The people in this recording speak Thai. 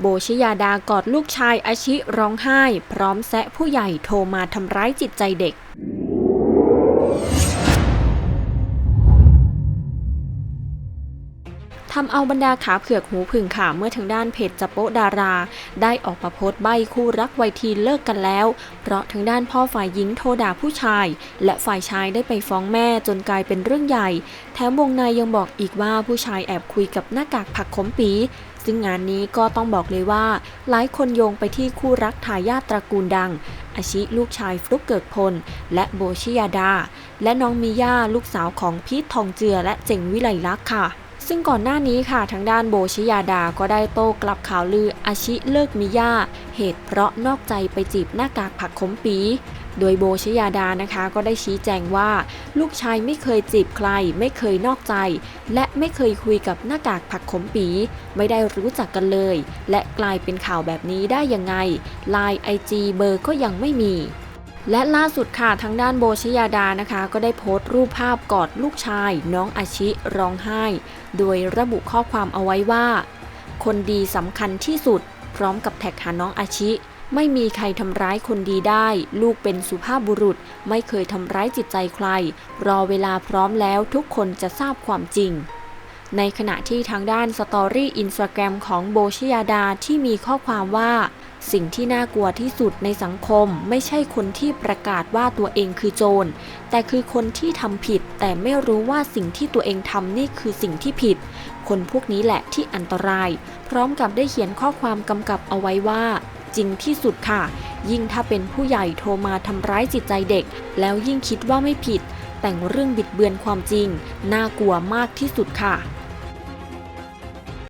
โบชยาดากอดลูกชายอาชิร้องไห้ พร้อมแซะผู้ใหญ่โทรมาทำร้ายจิตใจเด็ก ทำเอาบรรดาขาเผือกหูผึ่งค่ะ เมื่อทางด้านเพจจับโปดารา ได้ออกมาโพสต์ใบคู่รักวัยทีเลิกกันแล้ว เพราะทางด้านพ่อฝ่ายหญิงโทรด่าผู้ชาย และฝ่ายชายได้ไปฟ้องแม่จนกลายเป็นเรื่องใหญ่ แถมวงในยังบอกอีกว่าผู้ชายแอบคุยกับหน้ากากผักขมปีซึ่งงานนี้ก็ต้องบอกเลยว่า หลายคนโยงไปที่คู่รักทายาทตระกูลดัง อาชิลูกชายฟลุกเกิกพล และโบชิยาดา และน้องมิย่าลูกสาวของพีททองเจือและเจงวิไลลักษ์ค่ะ ซึ่งก่อนหน้านี้ค่ะทางด้านโบชิยาดาก็ได้โต้กลับข่าวลืออาชิเลิกมิยาเหตุเพราะนอกใจไปจีบหน้ากากผักขมปี โดยโบชยาดานะคะก็ได้ชี้แจงว่า ลูกชายไม่เคยจีบใคร ไม่เคยนอกใจ และไม่เคยคุยกับหน้ากากผักขมปี ไม่ได้รู้จักกันเลย และกลายเป็นข่าวแบบนี้ได้ยังไงไลน์ไอจีเบอร์ก็ยังไม่มี และล่าสุดค่ะทางด้านโบชยาดานะคะ ก็ได้โพสต์รูปภาพกอดลูกชาย น้องอาชิร้องไห้ โดยระบุข้อความเอาไว้ว่า คนดีสำคัญที่สุด พร้อมกับแท็กหาน้องอาชิ ไม่มีใครทำร้ายคนดีได้ ลูกเป็นสุภาพบุรุษ ไม่เคยทำร้ายจิตใจใคร รอเวลาพร้อมแล้วทุกคนจะทราบความจริง ในขณะที่ทางด้านสตอรี่อินสตาแกรมของโบชยาดาที่มีข้อความว่า สิ่งที่น่ากลัวที่สุดในสังคมไม่ใช่คนที่ประกาศว่าตัวเองคือโจร แต่คือคนที่ทำผิด แต่ไม่รู้ว่าสิ่งที่ตัวเองทำนี่คือสิ่งที่ผิด คนพวกนี้แหละที่อันตราย พร้อมกับได้เขียนข้อความกำกับเอาไว้ว่า จริงที่สุดค่ะ ยิ่งถ้าเป็นผู้ใหญ่โทรมาทำร้ายจิตใจเด็ก แล้วยิ่งคิดว่าไม่ผิด แต่งเรื่องบิดเบือนความจริง น่ากลัวมากที่สุดค่ะ